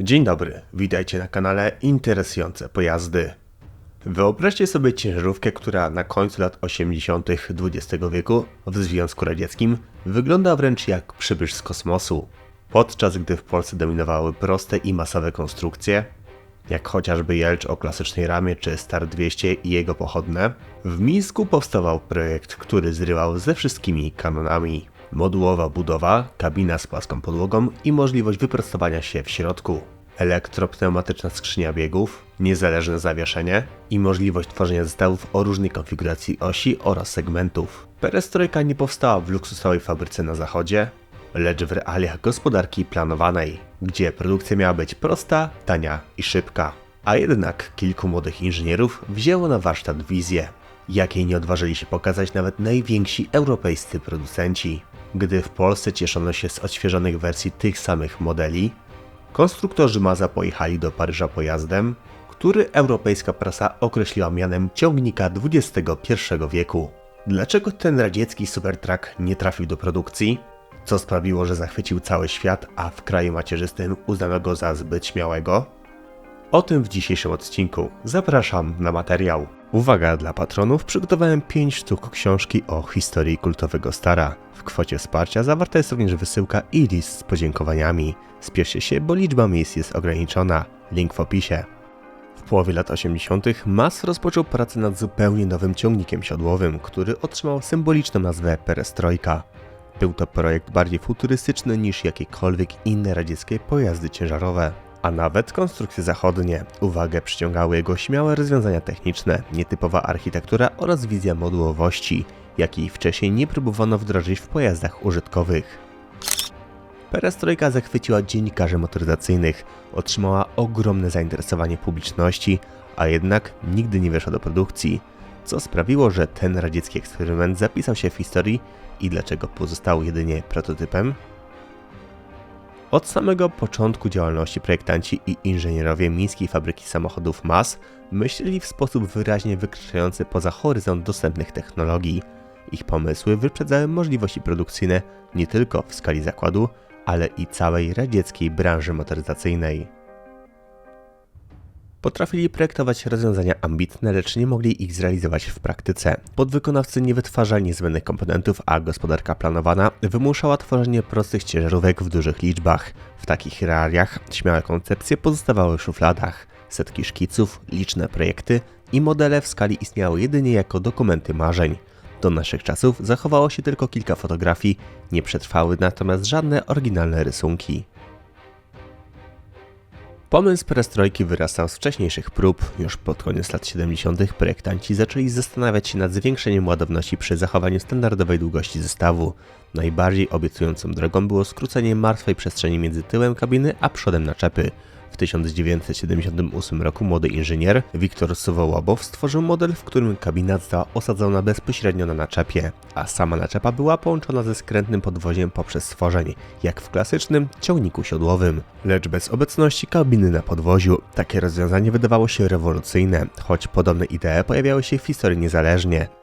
Dzień dobry, witajcie na kanale Interesujące Pojazdy. Wyobraźcie sobie ciężarówkę, która na końcu lat 80. XX wieku w Związku Radzieckim wygląda wręcz jak przybysz z kosmosu. Podczas gdy w Polsce dominowały proste i masowe konstrukcje, jak chociażby Jelcz o klasycznej ramie czy Star 200 i jego pochodne, w Mińsku powstawał projekt, który zrywał ze wszystkimi kanonami. Modułowa budowa, kabina z płaską podłogą i możliwość wyprostowania się w środku. Elektropneumatyczna skrzynia biegów, niezależne zawieszenie i możliwość tworzenia zestawów o różnej konfiguracji osi oraz segmentów. Perestrojka nie powstała w luksusowej fabryce na zachodzie, lecz w realiach gospodarki planowanej, gdzie produkcja miała być prosta, tania i szybka. A jednak kilku młodych inżynierów wzięło na warsztat wizję, jakiej nie odważyli się pokazać nawet najwięksi europejscy producenci. Gdy w Polsce cieszono się z odświeżonych wersji tych samych modeli, konstruktorzy Maza pojechali do Paryża pojazdem, który europejska prasa określiła mianem ciągnika XXI wieku. Dlaczego ten radziecki supertruck nie trafił do produkcji? Co sprawiło, że zachwycił cały świat, a w kraju macierzystym uznano go za zbyt śmiałego? O tym w dzisiejszym odcinku. Zapraszam na materiał. Uwaga dla patronów, przygotowałem 5 sztuk książki o historii kultowego Stara. W kwocie wsparcia zawarta jest również wysyłka i list z podziękowaniami. Spieszcie się, bo liczba miejsc jest ograniczona. Link w opisie. W połowie lat 80. Mas rozpoczął pracę nad zupełnie nowym ciągnikiem siodłowym, który otrzymał symboliczną nazwę Perestrojka. Był to projekt bardziej futurystyczny niż jakiekolwiek inne radzieckie pojazdy ciężarowe. A nawet konstrukcje zachodnie. Uwagę przyciągały jego śmiałe rozwiązania techniczne, nietypowa architektura oraz wizja modułowości, jakiej wcześniej nie próbowano wdrożyć w pojazdach użytkowych. Perestrojka zachwyciła dziennikarzy motoryzacyjnych, otrzymała ogromne zainteresowanie publiczności, a jednak nigdy nie weszła do produkcji, co sprawiło, że ten radziecki eksperyment zapisał się w historii i dlaczego pozostał jedynie prototypem? Od samego początku działalności projektanci i inżynierowie mińskiej fabryki samochodów MAS myśleli w sposób wyraźnie wykraczający poza horyzont dostępnych technologii. Ich pomysły wyprzedzały możliwości produkcyjne nie tylko w skali zakładu, ale i całej radzieckiej branży motoryzacyjnej. Potrafili projektować rozwiązania ambitne, lecz nie mogli ich zrealizować w praktyce. Podwykonawcy nie wytwarzali niezbędnych komponentów, a gospodarka planowana wymuszała tworzenie prostych ciężarówek w dużych liczbach. W takich realiach śmiałe koncepcje pozostawały w szufladach. Setki szkiców, liczne projekty i modele w skali istniały jedynie jako dokumenty marzeń. Do naszych czasów zachowało się tylko kilka fotografii, nie przetrwały natomiast żadne oryginalne rysunki. Pomysł perestrojki wyrastał z wcześniejszych prób. Już pod koniec lat 70. projektanci zaczęli zastanawiać się nad zwiększeniem ładowności przy zachowaniu standardowej długości zestawu. Najbardziej obiecującą drogą było skrócenie martwej przestrzeni między tyłem kabiny a przodem naczepy. W 1978 roku młody inżynier Wiktor Sowołobow stworzył model, w którym kabina została osadzona bezpośrednio na naczepie, a sama naczepa była połączona ze skrętnym podwoziem poprzez stworzenie, jak w klasycznym ciągniku siodłowym. Lecz bez obecności kabiny na podwoziu, takie rozwiązanie wydawało się rewolucyjne, choć podobne idee pojawiały się w historii niezależnie.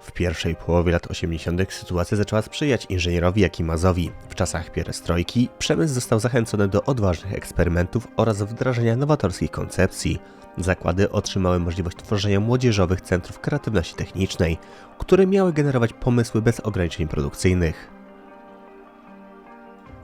W pierwszej połowie lat 80. sytuacja zaczęła sprzyjać inżynierowi Jakimazowi. W czasach pierestrojki przemysł został zachęcony do odważnych eksperymentów oraz wdrażania nowatorskich koncepcji. Zakłady otrzymały możliwość tworzenia młodzieżowych centrów kreatywności technicznej, które miały generować pomysły bez ograniczeń produkcyjnych.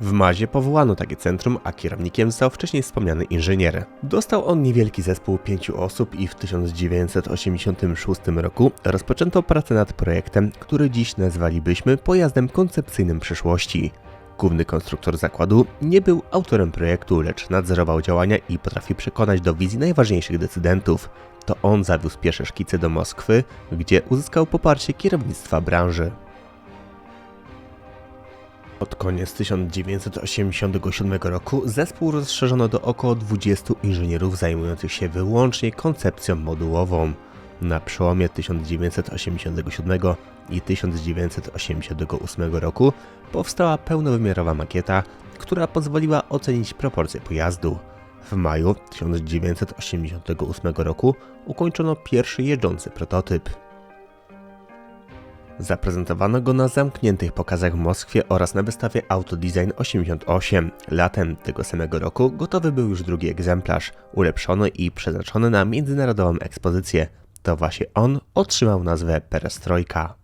W Mazie powołano takie centrum, a kierownikiem został wcześniej wspomniany inżynier. Dostał on niewielki zespół pięciu osób i w 1986 roku rozpoczęto pracę nad projektem, który dziś nazwalibyśmy pojazdem koncepcyjnym przyszłości. Główny konstruktor zakładu nie był autorem projektu, lecz nadzorował działania i potrafi przekonać do wizji najważniejszych decydentów. To on zawiózł pierwsze szkice do Moskwy, gdzie uzyskał poparcie kierownictwa branży. Pod koniec 1987 roku zespół rozszerzono do około 20 inżynierów zajmujących się wyłącznie koncepcją modułową. Na przełomie 1987 i 1988 roku powstała pełnowymiarowa makieta, która pozwoliła ocenić proporcje pojazdu. W maju 1988 roku ukończono pierwszy jeżdżący prototyp. Zaprezentowano go na zamkniętych pokazach w Moskwie oraz na wystawie Autodesign 88. Latem tego samego roku gotowy był już drugi egzemplarz, ulepszony i przeznaczony na międzynarodową ekspozycję. To właśnie on otrzymał nazwę Perestrojka.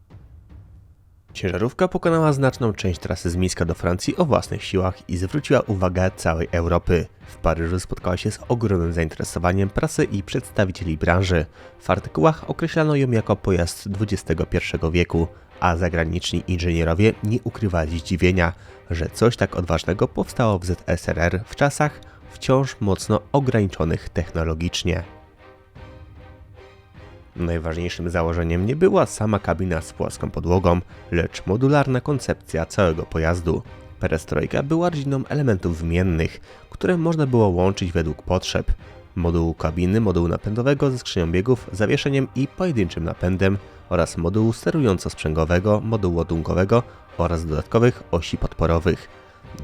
Ciężarówka pokonała znaczną część trasy z Mińska do Francji o własnych siłach i zwróciła uwagę całej Europy. W Paryżu spotkała się z ogromnym zainteresowaniem prasy i przedstawicieli branży. W artykułach określano ją jako pojazd XXI wieku, a zagraniczni inżynierowie nie ukrywali zdziwienia, że coś tak odważnego powstało w ZSRR w czasach wciąż mocno ograniczonych technologicznie. Najważniejszym założeniem nie była sama kabina z płaską podłogą, lecz modularna koncepcja całego pojazdu. Perestrojka była rodziną elementów wymiennych, które można było łączyć według potrzeb. Modułu kabiny, modułu napędowego ze skrzynią biegów, zawieszeniem i pojedynczym napędem oraz modułu sterująco-sprzęgowego, modułu ładunkowego oraz dodatkowych osi podporowych.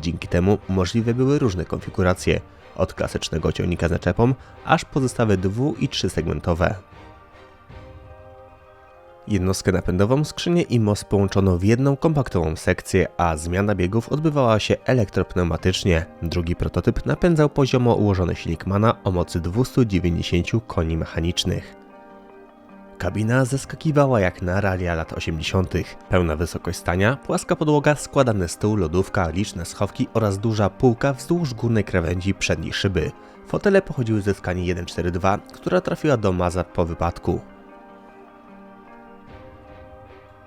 Dzięki temu możliwe były różne konfiguracje, od klasycznego ciągnika z naczepą, aż po zestawy dwu- i trzysegmentowe. Jednostkę napędową, skrzynię i most połączono w jedną kompaktową sekcję, a zmiana biegów odbywała się elektropneumatycznie. Drugi prototyp napędzał poziomo ułożony silnik MANA o mocy 290 koni mechanicznych. Kabina zeskakiwała jak na realia lat 80. Pełna wysokość stania, płaska podłoga, składany stół, lodówka, liczne schowki oraz duża półka wzdłuż górnej krawędzi przedniej szyby. Fotele pochodziły ze skani 142, która trafiła do Maza po wypadku.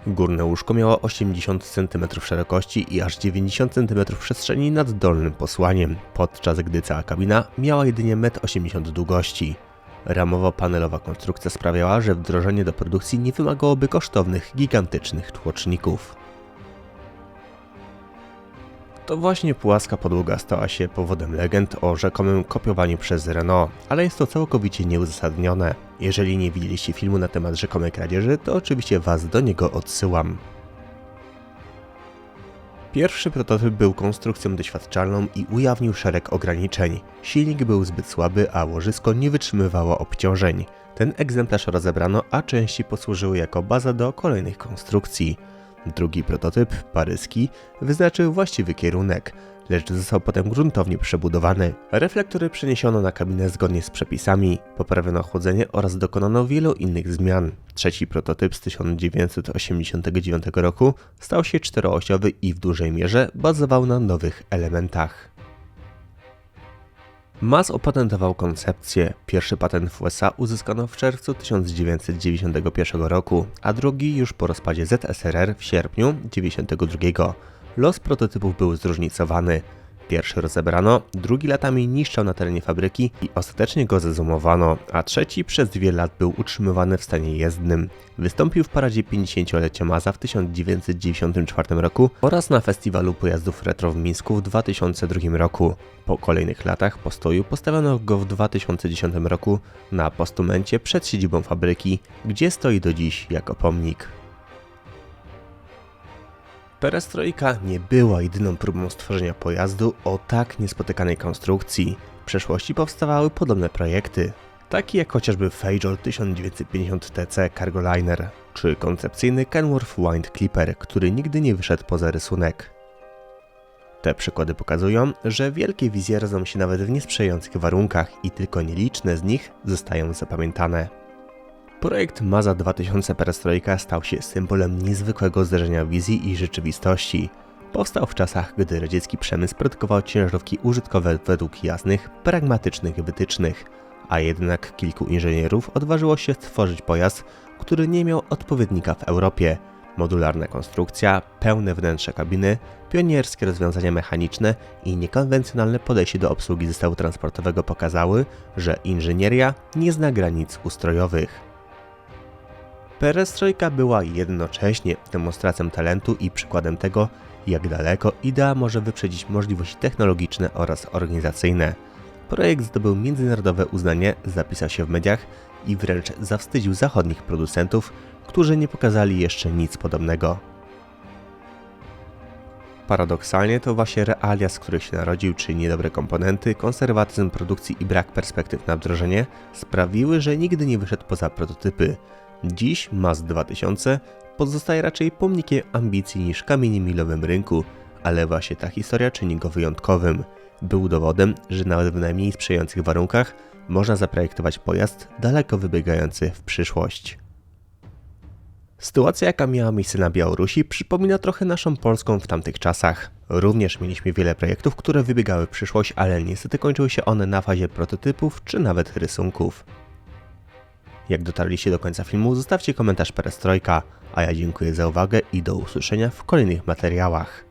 Górne łóżko miało 80 cm szerokości i aż 90 cm przestrzeni nad dolnym posłaniem, podczas gdy cała kabina miała jedynie 1,80 m długości. Ramowo-panelowa konstrukcja sprawiała, że wdrożenie do produkcji nie wymagałoby kosztownych, gigantycznych tłoczników. To właśnie płaska podłoga stała się powodem legend o rzekomym kopiowaniu przez Renault, ale jest to całkowicie nieuzasadnione. Jeżeli nie widzieliście filmu na temat rzekomej kradzieży, to oczywiście Was do niego odsyłam. Pierwszy prototyp był konstrukcją doświadczalną i ujawnił szereg ograniczeń. Silnik był zbyt słaby, a łożysko nie wytrzymywało obciążeń. Ten egzemplarz rozebrano, a części posłużyły jako baza do kolejnych konstrukcji. Drugi prototyp, paryski, wyznaczył właściwy kierunek, lecz został potem gruntownie przebudowany. Reflektory przeniesiono na kabinę zgodnie z przepisami, poprawiono chłodzenie oraz dokonano wielu innych zmian. Trzeci prototyp z 1989 roku stał się czteroosiowy i w dużej mierze bazował na nowych elementach. Mas opatentował koncepcję. Pierwszy patent w USA uzyskano w czerwcu 1991 roku, a drugi już po rozpadzie ZSRR w sierpniu 1992. Los prototypów był zróżnicowany. Pierwszy rozebrano, drugi latami niszczał na terenie fabryki i ostatecznie go zezumowano, a trzeci przez dwie lat był utrzymywany w stanie jezdnym. Wystąpił w paradzie 50-lecia Maza w 1994 roku oraz na festiwalu pojazdów retro w Mińsku w 2002 roku. Po kolejnych latach postoju postawiono go w 2010 roku na postumencie przed siedzibą fabryki, gdzie stoi do dziś jako pomnik. Perestrojka nie była jedyną próbą stworzenia pojazdu o tak niespotykanej konstrukcji. W przeszłości powstawały podobne projekty, takie jak chociażby Fejol 1950 TC Cargoliner, czy koncepcyjny Kenworth Wind Clipper, który nigdy nie wyszedł poza rysunek. Te przykłady pokazują, że wielkie wizje rodzą się nawet w niesprzyjających warunkach i tylko nieliczne z nich zostają zapamiętane. Projekt Maza 2000 Perestrojka stał się symbolem niezwykłego zderzenia wizji i rzeczywistości. Powstał w czasach, gdy radziecki przemysł produkował ciężarówki użytkowe według jasnych, pragmatycznych wytycznych, a jednak kilku inżynierów odważyło się stworzyć pojazd, który nie miał odpowiednika w Europie. Modularna konstrukcja, pełne wnętrze kabiny, pionierskie rozwiązania mechaniczne i niekonwencjonalne podejście do obsługi zestawu transportowego pokazały, że inżynieria nie zna granic ustrojowych. Perestrojka była jednocześnie demonstracją talentu i przykładem tego, jak daleko idea może wyprzedzić możliwości technologiczne oraz organizacyjne. Projekt zdobył międzynarodowe uznanie, zapisał się w mediach i wręcz zawstydził zachodnich producentów, którzy nie pokazali jeszcze nic podobnego. Paradoksalnie to właśnie realia, z których się narodził, czyli niedobre komponenty, konserwatyzm produkcji i brak perspektyw na wdrożenie, sprawiły, że nigdy nie wyszedł poza prototypy. Dziś MAZ 2000 pozostaje raczej pomnikiem ambicji niż kamieniem milowym rynku, ale właśnie ta historia czyni go wyjątkowym. Był dowodem, że nawet w najmniej sprzyjających warunkach można zaprojektować pojazd daleko wybiegający w przyszłość. Sytuacja, jaka miała miejsce na Białorusi, przypomina trochę naszą Polską w tamtych czasach. Również mieliśmy wiele projektów, które wybiegały w przyszłość, ale niestety kończyły się one na fazie prototypów czy nawet rysunków. Jak dotarliście do końca filmu, zostawcie komentarz perestrojka, a ja dziękuję za uwagę i do usłyszenia w kolejnych materiałach.